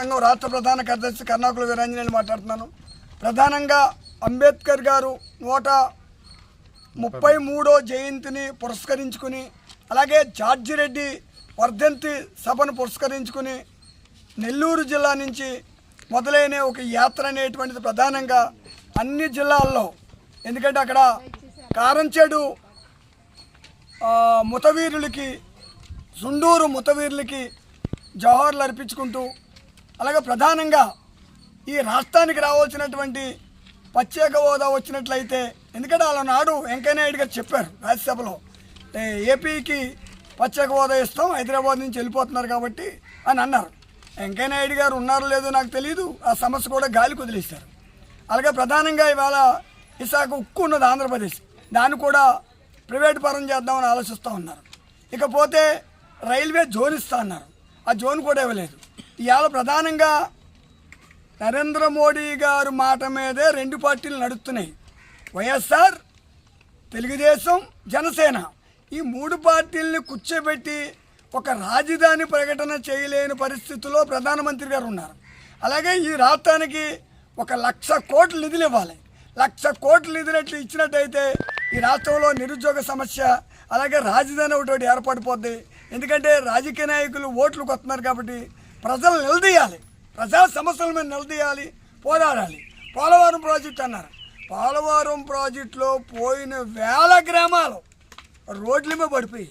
సంఘం రాష్ట్ర ప్రధాన కార్యదర్శి కర్ణాకుల వీరాంజనేయులు మాట్లాడుతున్నాను. ప్రధానంగా అంబేద్కర్ గారు నూట ముప్పై మూడో జయంతిని పురస్కరించుకుని అలాగే జార్జిరెడ్డి వర్ధంతి సభను పురస్కరించుకుని నెల్లూరు జిల్లా నుంచి మొదలైన ఒక యాత్ర అనేటువంటిది ప్రధానంగా అన్ని జిల్లాల్లో. ఎందుకంటే అక్కడ కారంచేడు ముతవీరులకి సుండూరు ముతవీరులకి జవహర్లు అర్పించుకుంటూ అలాగే ప్రధానంగా ఈ రాష్ట్రానికి రావాల్సినటువంటి ప్రత్యేక హోదా వచ్చినట్లయితే ఎందుకంటే వాళ్ళ నాడు వెంకయ్యనాయుడు గారు చెప్పారు రాజ్యసభలో ఏపీకి ప్రత్యేక హోదా ఇస్తాం హైదరాబాద్ నుంచి వెళ్ళిపోతున్నారు కాబట్టి అని అన్నారు. వెంకయ్యనాయుడు గారు ఉన్నారో లేదో నాకు తెలియదు ఆ సమస్య కూడా గాలి కుదిలేశారు. అలాగే ప్రధానంగా ఇవాళ విశాఖ ఉక్కు ఉన్నది ఆంధ్రప్రదేశ్ దాన్ని కూడా ప్రైవేట్ పరం చేద్దామని ఆలోచిస్తూ ఉన్నారు. ఇకపోతే రైల్వే జోన్ ఇస్తా అన్నారు. ఆ జోన్ కూడా ఇవ్వలేదు. ఇవాళ ప్రధానంగా నరేంద్ర మోడీ గారు మాట మీదే రెండు పార్టీలు నడుస్తున్నాయి. వైఎస్ఆర్ తెలుగుదేశం జనసేన. ఈ మూడు పార్టీల్ని కూర్చోబెట్టి ఒక రాజధాని ప్రకటన చేయలేని పరిస్థితుల్లో ప్రధానమంత్రి గారు ఉన్నారు. అలాగే ఈ రాష్ట్రానికి ఒక లక్ష కోట్ల నిధులు ఇవ్వాలి. లక్ష కోట్ల నిధులు ఇచ్చినట్టయితే ఈ రాష్ట్రంలో నిరుద్యోగ సమస్య అలాగే రాజధాని ఒకటి ఒకటి ఏర్పడిపోద్ది. ఎందుకంటే రాజకీయ నాయకులు ఓట్లకు వస్తున్నారు కాబట్టి ప్రజలు నిలదీయాలి. ప్రజా సమస్యల మీద నిలదీయాలి పోరాడాలి. పోలవరం ప్రాజెక్ట్ అన్నారు. పోలవరం ప్రాజెక్టులో పోయిన వేల గ్రామాలు రోడ్ల మీద పడిపోయి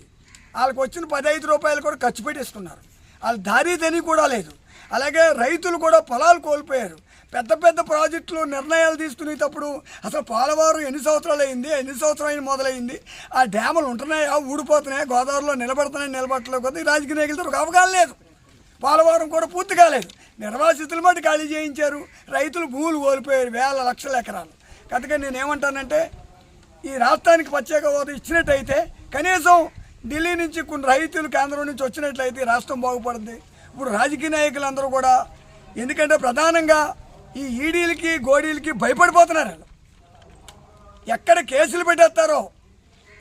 వాళ్ళకి వచ్చిన పదహైదు రూపాయలు కూడా ఖర్చు పెట్టేసుకున్నారు. వాళ్ళు దారి తని కూడా లేదు. అలాగే రైతులు కూడా పొలాలు కోల్పోయారు. పెద్ద పెద్ద ప్రాజెక్టులు నిర్ణయాలు తీసుకునేటప్పుడు అసలు పోలవరం ఎన్ని సంవత్సరాలు అయింది ఎన్ని సంవత్సరాలు మొదలైంది ఆ డ్యాములు ఉంటున్నాయా ఊడిపోతున్నాయా గోదావరిలో నిలబడుతున్నాయి నిలబడట్లేదు కొద్ది రాజకీయ నాయకులతో ఒక అవగాహన లేదు. పోలవరం కూడా పూర్తి కాలేదు. నిర్వాసితులు మటు ఖాళీ చేయించారు. రైతులు భూములు కోల్పోయారు వేల లక్షల ఎకరాలు. కనుక నేను ఏమంటానంటే ఈ రాష్ట్రానికి ప్రత్యేక హోదా ఇచ్చినట్టయితే కనీసం ఢిల్లీ నుంచి కొన్ని రైతులు కేంద్రం నుంచి వచ్చినట్లయితే రాష్ట్రం బాగుపడుతుంది ఇప్పుడు రాజకీయ నాయకులందరూ కూడా ఎందుకంటే ప్రధానంగా ఈ ఈడీలకి గోడీలకి భయపడిపోతున్నారు వాళ్ళు. ఎక్కడ కేసులు పెట్టేస్తారో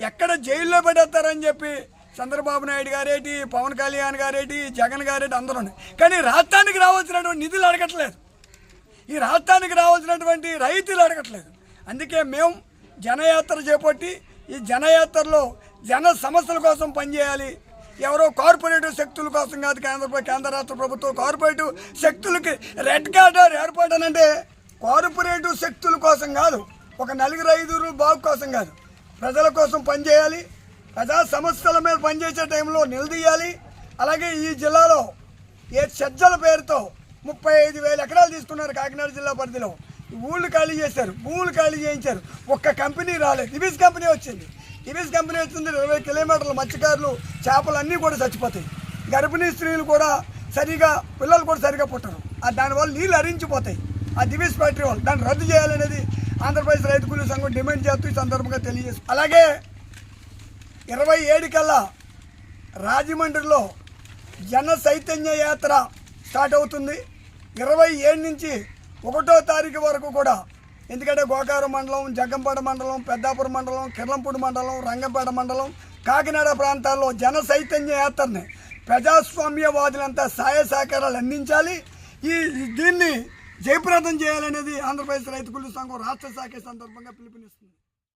ఎక్కడ జైల్లో పెట్టేస్తారని చెప్పి చంద్రబాబు నాయుడు గారేటి పవన్ కళ్యాణ్ గారేటి జగన్ గారేటి అందరూ ఉన్నాయి. కానీ రాష్ట్రానికి రావాల్సినటువంటి నిధులు అడగట్లేదు. ఈ రాష్ట్రానికి రావాల్సినటువంటి రైతులు అడగట్లేదు. అందుకే మేము జనయాత్ర చేపట్టి ఈ జనయాత్రలో జన సమస్యల కోసం పనిచేయాలి. ఎవరో కార్పొరేటివ్ శక్తుల కోసం కాదు కేంద్ర కేంద్ర రాష్ట్ర ప్రభుత్వం కార్పొరేటివ్ శక్తులకి రెడ్ కార్డర్ ఏర్పడనంటే కార్పొరేటివ్ శక్తుల కోసం కాదు ఒక నలుగురు ఐదుగురు బాగు కోసం కాదు. ప్రజల కోసం పనిచేయాలి ప్రజా సమస్యల మీద పనిచేసే టైంలో నిలదీయాలి. అలాగే ఈ జిల్లాలో ఏ సజ్జల పేరుతో ముప్పై ఐదు వేల ఎకరాలు తీసుకున్నారు కాకినాడ జిల్లా పరిధిలో. ఊళ్ళు ఖాళీ చేశారు భూములు ఖాళీ చేయించారు. ఒక్క కంపెనీ రాలేదు. దివిస్ కంపెనీ వచ్చింది. దివిస్ కంపెనీ వచ్చింది ఇరవై కిలోమీటర్ల మత్స్యకారులు చేపలు అన్నీ కూడా చచ్చిపోతాయి. గర్భిణీ స్త్రీలు కూడా సరిగా పిల్లలు కూడా సరిగా పుట్టరు. ఆ దానివల్ల నీళ్ళు అరించిపోతాయి ఆ దివిస్ ఫ్యాక్టరీ వాళ్ళు దాన్ని రద్దు చేయాలనేది ఆంధ్రప్రదేశ్ రైతు కూలీ సంఘం డిమాండ్ చేస్తూ ఈ సందర్భంగా తెలియజేస్తుంది అలాగే ఇరవై ఏడు కల్లా రాజమండ్రిలో జన చైతన్య యాత్ర స్టార్ట్ అవుతుంది. ఇరవై ఏడు నుంచి ఒకటో తారీఖు వరకు కూడా ఎందుకంటే గోకారం మండలం జగ్గంపేట మండలం పెద్దాపురం మండలం కిర్లంపూడి మండలం రంగంపేట మండలం కాకినాడ ప్రాంతాల్లో జన చైతన్య యాత్రని ప్రజాస్వామ్యవాదులంతా సహాయ సహకారాలు అందించాలి. ఈ దీన్ని జయప్రదం చేయాలనేది ఆంధ్రప్రదేశ్ రైతు కూలీ సంఘం రాష్ట్ర శాఖ సందర్భంగా పిలుపునిస్తుంది.